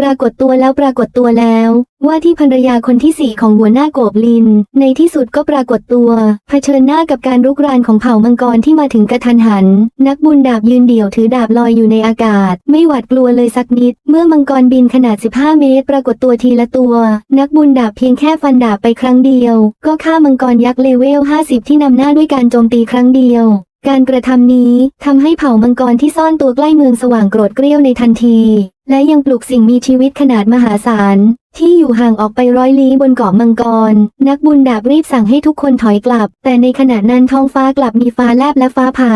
ปรากฏตัวแล้วปรากฏตัวแล้ว ว่าที่ภรรยาคนที่สี่ของหัวหน้าโกบลิน ในที่สุดก็ปรากฏตัวเผชิญหน้ากับการรุกรานของเผ่ามังกรที่มาถึงกระทันหัน นักบุญดาบยืนเดี่ยวถือดาบลอยอยู่ในอากาศ ไม่หวาดกลัวเลยสักนิด เมื่อมังกรบินขนาด 15 เมตร ปรากฏตัวทีละตัว นักบุญดาบเพียงแค่ฟันดาบไปครั้งเดียว ก็ฆ่ามังกรยักษ์เลเวล 50 ที่นำหน้าด้วยการโจมตีครั้งเดียวการกระทำนี้ทำให้เผ่ามังกรที่ซ่อนตัวใกล้เมืองสว่างโกรธเกรี้ยวในทันที และยังปลูกสิ่งมีชีวิตขนาดมหาศาล ที่อยู่ห่างออกไปร้อยลี้บนเกาะมังกร นักบุญดาบรีบสั่งให้ทุกคนถอยกลับ แต่ในขณะนั้นท้องฟ้ากลับมีฟ้าแลบและฟ้าผ่า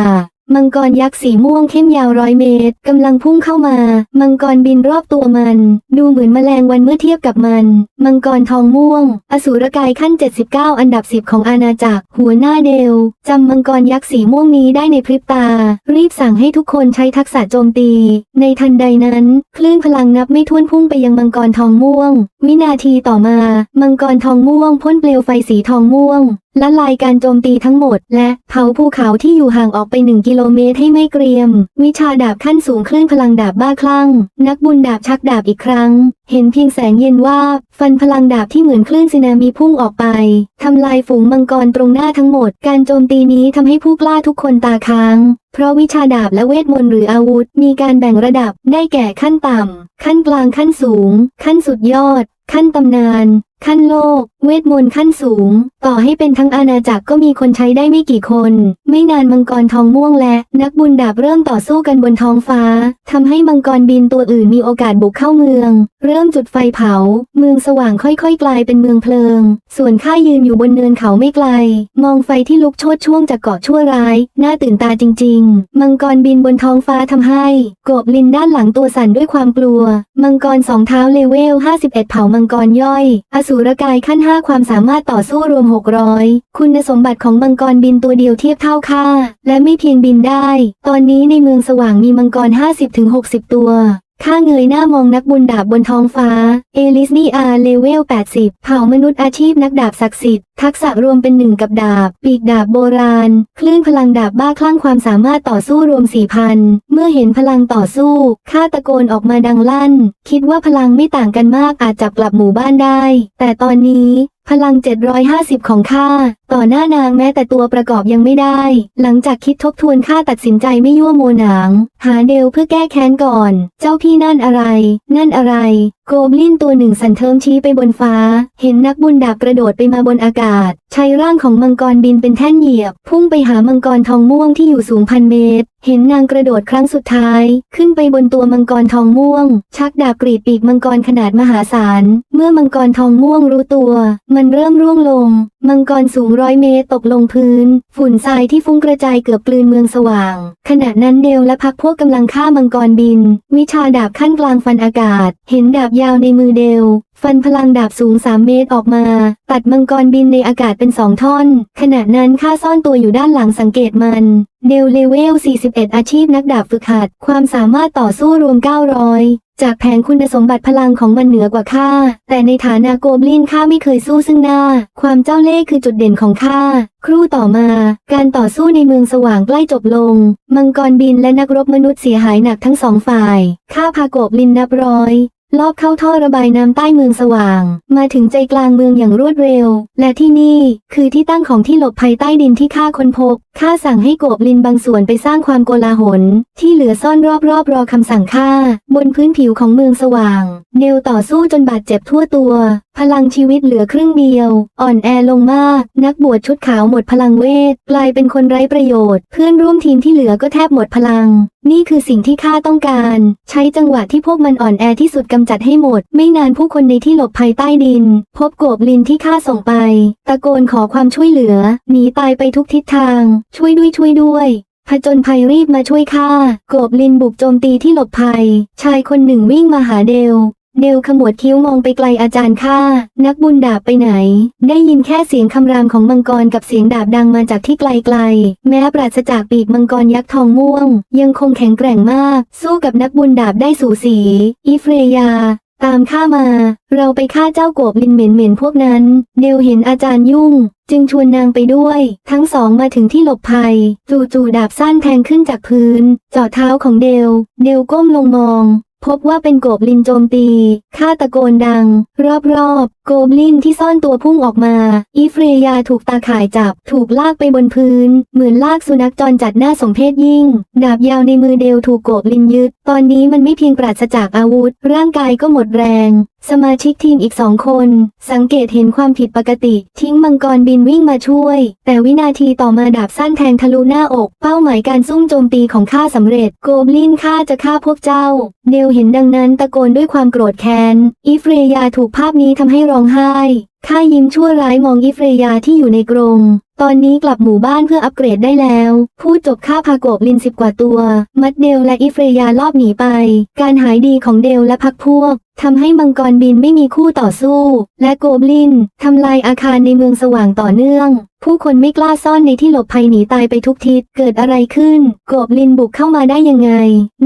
มังกรยักษ์สีม่วงเข้มยาวร้อยเมตรกำลังพุ่งเข้ามา มังกรบินรอบตัวมัน ดูเหมือนแมลงวันเมื่อเทียบกับมัน มังกรทองม่วง อสูรกายขั้น 79 อันดับ 10 ของอาณาจักร หัวหน้าเดลจำมังกรยักษ์สีม่วงนี้ได้ในพริบตา รีบสั่งให้ทุกคนใช้ทักษะโจมตี ในทันใดนั้น คลื่นพลังนับไม่ถ้วนพุ่งไปยังมังกรทองม่วง วินาทีต่อมา มังกรทองม่วงพ่นเปลวไฟสีทองม่วง ละลายการโจมตีทั้งหมด และเผาภูเขาที่อยู่ห่างออกไปหนึ่งกิโลเมตรให้ไม่เกรียม วิชาดาบขั้นสูงคลื่นพลังดาบบ้าคลั่ง นักบุญดาบชักดาบอีกครั้ง เห็นเพียงแสงเย็นว่าฟันพลังดาบที่เหมือนคลื่นสึนามิพุ่งออกไปทำลายฝูงมังกรตรงหน้าทั้งหมด การโจมตีนี้ทำให้ผู้กล้าทุกคนตาค้างเพราะวิชาดาบและเวทมนต์หรืออาวุธ มีการแบ่งระดับได้แก่ขั้นต่ำ ขั้นกลางขั้นสูง ขั้นสุดยอด ขั้นตำนาน ขั้นโลก เวทมนต์ขั้นสูง ต่อให้เป็นทั้งอาณาจักรก็มีคนใช้ได้ไม่กี่คน ไม่นานมังกรทองม่วงและ นักบุญดาบเริ่มต่อสู้กันบนท้องฟ้าทำให้มังกรบินตัวอื่นมีโอกาสบุกเข้าเมือง เริ่มจุดไฟเผา เมืองสว่างค่อยๆ กลายเป็นเมืองเพลิง ส่วนข้ายืนอยู่บนเนินเขาไม่ไกล มองไฟที่ลุกโชดช่วงจากเกาะชั่วร้าย น่าตื่นตาจริง ๆ มังกรบินบนท้องฟ้าทำให้โกบลินด้านหลังตัวสั่นด้วยความกลัว มังกรสองเท้าเลเวล 51 เผ่ามังกรย่อยอสูุรกายขั้น 5 ความสามารถต่อสู้รวม 600 คุณสมบัติของมังกรบินตัวเดียวเทียบเท่าค่า และไม่เพียงบินได้ ตอนนี้ในเมืองสว่างมีมังกร 50-60 ตัว ข้าเงยหน้ามองนักบุญดาบบนท้องฟ้า เอลิสนีอาเลเวล 80 เผ่ามนุษย์อาชีพนักดาบศักดิ์สิทธิ์ทักษะรวมเป็นหนึ่งกับดาบ ปีกดาบโบราณ คลื่นพลังดาบบ้าคลั่งความสามารถต่อสู้รวม 4,000 เมื่อเห็นพลังต่อสู้ข้าตะโกนออกมาดังลั่น คิดว่าพลังไม่ต่างกันมากอาจจับกลับหมู่บ้านได้ แต่ตอนนี้ พลัง 750 ของข้า ต่อหน้านางแม้แต่ตัวประกอบยังไม่ได้ หลังจากคิดทบทวนข้าตัดสินใจไม่ยั่วโมหนาง หาเดลเพื่อแก้แค้นก่อน เจ้าพี่นั่นอะไร นั่นอะไร โกบลินตัวหนึ่งสันเทิมชี้ไปบนฟ้า เห็นนักบุญดาบกระโดดไปมาบนอากาศ ใช้ร่างของมังกรบินเป็นแท่นเหยียบ พุ่งไปหามังกรทองม่วงที่อยู่สูงพันเมตร เห็นนางกระโดดครั้งสุดท้าย ขึ้นไปบนตัวมังกรทองม่วง ชักดาบกรีดปีกมังกรขนาดมหาศาล เมื่อมังกรทองม่วงรู้ตัว มันเริ่มร่วงลง มังกรสูงร้อยเมตรตกลงพื้น ฝุ่นทรายที่ฟุ้งกระจายเกือบกลืนเมืองสว่าง ขณะนั้นเดลและพักพวกกำลังฆ่ามังกรบิน วิชาดาบขั้นกลางฟันอากาศ เห็นดาบยาวในมือเดล ฟันพลังดาบสูง 3 เมตรออกมา ตัดมังกรบินในอากาศเป็นสองท่อน ขณะนั้นข้าซ่อนตัวอยู่ด้านหลังสังเกตมัน เดลเลเวล 41 อาชีพนักดาบฝึกหัด ความสามารถต่อสู้รวม 900 จากแผงคุณสมบัติพลังของมันเหนือกว่าข้า แต่ในฐานะโกบลินข้าไม่เคยสู้ซึ่งหน้า ความเจ้าเล่ห์คือจุดเด่นของข้า ครู่ต่อมา การต่อสู้ในเมืองสว่างใกล้จบลง มังกรบินและนักรบมนุษย์เสียหายหนักทั้งสองฝ่าย ข้าพาโกบลินนับร้อย ลอบเข้าท่อระบายน้ำใต้เมืองสว่าง มาถึงใจกลางเมืองอย่างรวดเร็ว และที่นี่คือที่ตั้งของที่หลบภัยใต้ดินที่ข้าค้นพบ ข้าสั่งให้โกบลินบางส่วนไปสร้างความโกลาหล ที่เหลือซ่อนรอบๆรอคำสั่งข้าบนพื้นผิวของเมืองสว่าง เนลต่อสู้จนบาดเจ็บทั่วตัว พลังชีวิตเหลือครึ่งเดียว อ่อนแอลงมาก นักบวชชุดขาวหมดพลังเวท กลายเป็นคนไร้ประโยชน์ เพื่อนร่วมทีมที่เหลือก็แทบหมดพลัง นี่คือสิ่งที่ข้าต้องการ ใช้จังหวะที่พวกมันอ่อนแอที่สุดกำจัดให้หมด ไม่นานผู้คนในที่หลบภัยใต้ดิน พบโกบลินที่ข้าส่งไป ตะโกนขอความช่วยเหลือหนีตายไปทุกทิศทาง ช่วยด้วยช่วยด้วยผจญภัยรีบมาช่วยข้าโกบลินบุกโจมตีที่หลบภัย ชายคนหนึ่งวิ่งมาหาเดล เดลขมวดคิ้วมองไปไกลอาจารย์ข้า นักบุญดาบไปไหน ได้ยินแค่เสียงคำรามของมังกรกับเสียงดาบดังมาจากที่ไกลๆ แม้ปราศจากปีกมังกรยักษ์ทองม่วง ยังคงแข็งแกร่งมาก สู้กับนักบุญดาบได้สูสีอีเฟรยา ตามข้ามา เราไปฆ่าเจ้าโกบลินเหม็นเหม็นๆพวกนั้น เดลเห็นอาจารย์ยุ่ง จึงชวนนางไปด้วย ทั้งสองมาถึงที่หลบภัย จู่ๆดาบสั้นแทงขึ้นจากพื้น เจาะเท้าของเดลเดลก้มลงมอง พบว่าเป็นโกบลินโจมตีข้าตะโกนดัง รอบๆ โกบลินที่ซ่อนตัวพุ่งออกมา อีฟเรียาถูกตาข่ายจับ ถูกลากไปบนพื้น เหมือนลากสุนัขจรจัดหน้าสมเพศยิ่ง ดาบยาวในมือเดลถูกโกบลินยึด ตอนนี้มันไม่เพียงปราศจากอาวุธ ร่างกายก็หมดแรง สมาชิกทีมอีกสองคน สังเกตเห็นความผิดปกติ ทิ้งมังกรบินวิ่งมาช่วย แต่วินาทีต่อมาดาบสั้นแทงทะลุหน้าอก เป้าหมายการซุ่มโจมตีของข้าสำเร็จ โกบลินข้าจะฆ่าพวกเจ้า เดลเห็นดังนั้นตะโกนด้วยความโกรธแค้นอีเรยาถูกภาพนี้ทำให้ร้องไห้ข้ายิ้มชั่วร้ายมองอีเรยาที่อยู่ในกรงตอนนี้กลับหมู่บ้านเพื่ออัปเกรดได้แล้ว พูดจบข้าพาโกบลินสิบกว่าตัว มัดเดลและอีเรยาลอบหนีไป การหายดีของเดลและพักพวก ทำให้มังกรบินไม่มีคู่ต่อสู้ และโกบลินทำลายอาคารในเมืองสว่างต่อเนื่อง ผู้คนไม่กล้าซ่อนในที่หลบภัยหนีตายไปทุกทิศเกิดอะไรขึ้น โกบลินบุกเข้ามาได้ยังไง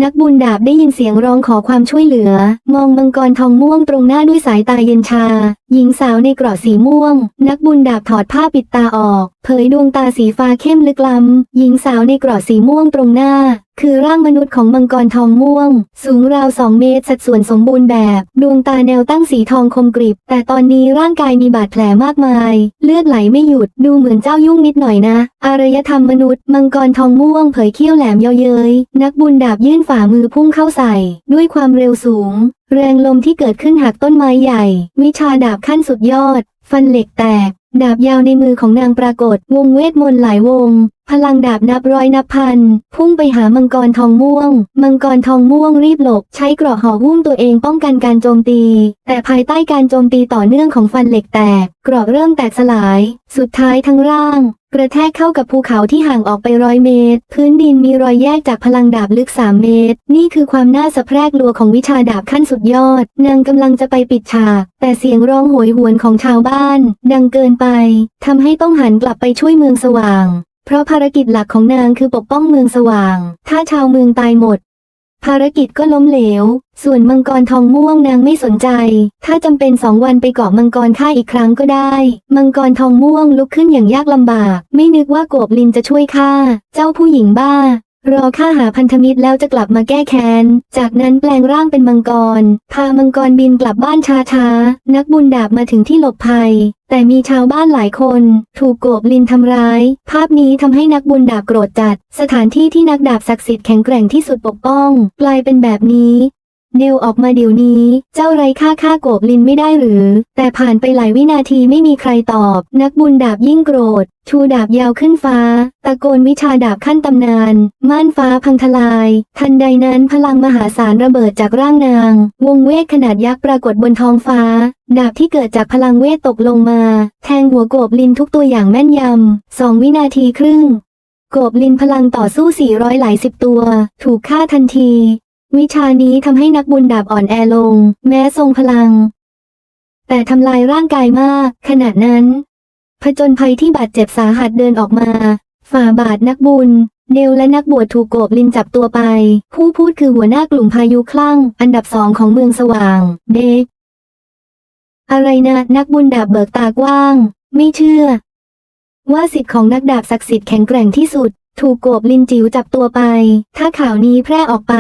นักบุญดาบได้ยินเสียงร้องขอความช่วยเหลือ มองมังกรทองม่วงตรงหน้าด้วยสายตาเย็นชา หญิงสาวในเกราะสีม่วง นักบุญดาบถอดผ้าปิดตาออก เผยดวงตาสีฟ้าเข้มลึกล้ำหญิงสาวในเกราะสีม่วงตรงหน้า คือร่างมนุษย์ของมังกรทองม่วง สูงราวสองเมตร สัดส่วนสมบูรณ์แบบ ดวงตาแนวตั้งสีทองคมกริบ แต่ตอนนี้ร่างกายมีบาดแผลมากมาย เลือดไหลไม่หยุด ดูเหมือนเจ้ายุ่งนิดหน่อยนะ อารยธรรมมนุษย์ มังกรทองม่วงเผยเขี้ยวแหลมเยาะเย้ย นักบุญดาบยื่นฝ่ามือพุ่งเข้าใส่ ด้วยความเร็วสูง แรงลมที่เกิดขึ้นหักต้นไม้ใหญ่ วิชาดาบขั้นสุดยอด ฟันเหล็กแตก ดาบยาวในมือของนางปรากฏ วงเวทมนต์หลายวง พลังดาบนับร้อยนับพัน พุ่งไปหามังกรทองม่วง มังกรทองม่วงรีบหลบ ใช้เกราะห่อหุ้มตัวเองป้องกันการโจมตี แต่ภายใต้การโจมตีต่อเนื่องของฟันเหล็กแตก เกราะเริ่มแตกสลาย สุดท้ายทั้งร่าง กระแทกเข้ากับภูเขาที่ห่างออกไปร้อยเมตร พื้นดินมีรอยแยกจากพลังดาบลึก 3 เมตร นี่คือความน่าสะแพรกลัวของวิชาดาบขั้นสุดยอด นางกำลังจะไปปิดฉาก แต่เสียงร้องโหยหวนของชาวบ้าน ดังเกินไปทำให้ต้องหันกลับไปช่วยเมืองสว่าง เพราะภารกิจหลักของนางคือปกป้องเมืองสว่าง ถ้าชาวเมืองตายหมด ภารกิจก็ล้มเหลว ส่วนมังกรทองม่วงนางไม่สนใจ ถ้าจำเป็นสองวันไปเกาะมังกรฆ่าอีกครั้งก็ได้ มังกรทองม่วงลุกขึ้นอย่างยากลำบาก ไม่นึกว่าโกบลินจะช่วยฆ่าเจ้าผู้หญิงบ้า รอข้าหาพันธมิตรแล้วจะกลับมาแก้แค้น จากนั้นแปลงร่างเป็นมังกร พามังกรบินกลับบ้านช้าๆ นักบุญดาบมาถึงที่หลบภัย แต่มีชาวบ้านหลายคน ถูกโกบลินทำร้าย ภาพนี้ทำให้นักบุญดาบโกรธจัด สถานที่ที่นักดาบศักดิ์สิทธิ์แข็งแกร่งที่สุดปกป้อง กลายเป็นแบบนี้ เดวออกมาเดี๋ยวนี้ เจ้าไรฆ่าฆ่าโกบลินไม่ได้หรือ แต่ผ่านไปหลายวินาทีไม่มีใครตอบ นักบุญดาบยิ่งโกรธ ชูดาบยาวขึ้นฟ้า ตะโกนวิชาดาบขั้นตำนาน ม่านฟ้าพังทลาย ทันใดนั้นพลังมหาศาลระเบิดจากร่างนาง วงเวทขนาดยักษ์ปรากฏบนท้องฟ้า ดาบที่เกิดจากพลังเวทตกลงมา แทงหัวโกบลินทุกตัวอย่างแม่นยำสองวินาทีครึ่งโกบลินพลังต่อสู้ 400 หลายสิบตัว ถูกฆ่าทันที วิชานี้ทำให้นักบุญดาบอ่อนแอลง แม้ทรงพลัง แต่ทำลายร่างกายมาก ขณะนั้น ผจญภัยที่บาดเจ็บสาหัสเดินออกมา ฝ่าบาทนักบุญเนลและนักบวชถูกโกบลินจับตัวไป ผู้พูดคือหัวหน้ากลุ่มพายุคลั่ง อันดับสองของเมืองสว่าง เด็ก อะไรนะนักบุญดาบเบิกตากว้าง ไม่เชื่อ ว่าสิทธิ์ของนักดาบศักดิ์สิทธิ์แข็งแกร่งที่สุดถูกโกบลินจิ๋วจับตัวไป ถ้าข่าวนี้แพร่ออกไป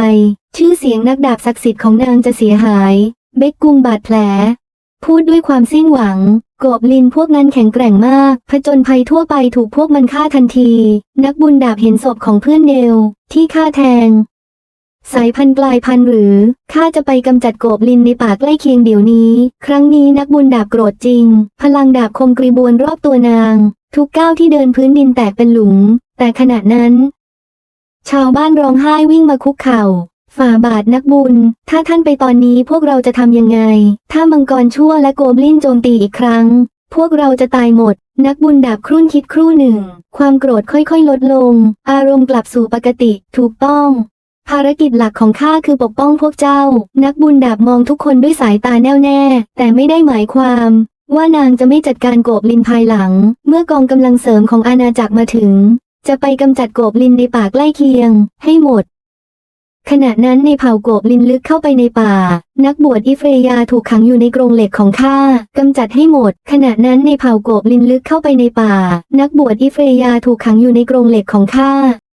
ชื่อเสียงนักดาบศักดิ์สิทธิ์ของนางจะเสียหาย เบกกุมบาดแผล พูดด้วยความสิ้นหวัง โกบลินพวกนั้นแข็งแกร่งมาก ผจญภัยทั่วไปถูกพวกมันฆ่าทันที นักบุญดาบเห็นศพของเพื่อนเดลที่ฆ่าแทง สายพันธุ์กลายพันธุ์หรือ ข้าจะไปกำจัดโกบลินในป่าใกล้เคียงเดี๋ยวนี้ ครั้งนี้นักบุญดาบโกรธจริง พลังดาบคมกรีบวนรอบตัวนาง ทุกก้าวที่เดินพื้นดินแตกเป็นหลุม แต่ขณะนั้น ชาวบ้านร้องไห้วิ่งมาคุกเข่า ฝ่าบาทนักบุญ ถ้าท่านไปตอนนี้พวกเราจะทำยังไง ถ้ามังกรชั่วและโกบลินโจมตีอีกครั้ง พวกเราจะตายหมด นักบุญดาบครุ่นคิดครู่หนึ่ง ความโกรธค่อยๆ ลดลง อารมณ์กลับสู่ปกติ ถูกต้องภารกิจหลักของข้าคือปกป้องพวกเจ้า นักบุญดาบมองทุกคนด้วยสายตาแน่วแน่ แต่ไม่ได้หมายความ ว่านางจะไม่จัดการโกบลินภายหลัง เมื่อกองกำลังเสริมของอาณาจักรมาถึง จะไปกำจัดโกบลินในป่าใกล้เคียง ให้หมด ขณะนั้นในเผ่าโกบลินลึกเข้าไปในป่า นักบวชอิเฟรยาถูกขังอยู่ในกรงเหล็กของข้ากำจัดให้หมด ขณะนั้นในเผ่าโกบลินลึกเข้าไปในป่า นักบวชอิเฟรยาถูกขังอยู่ในกรงเหล็กของข้า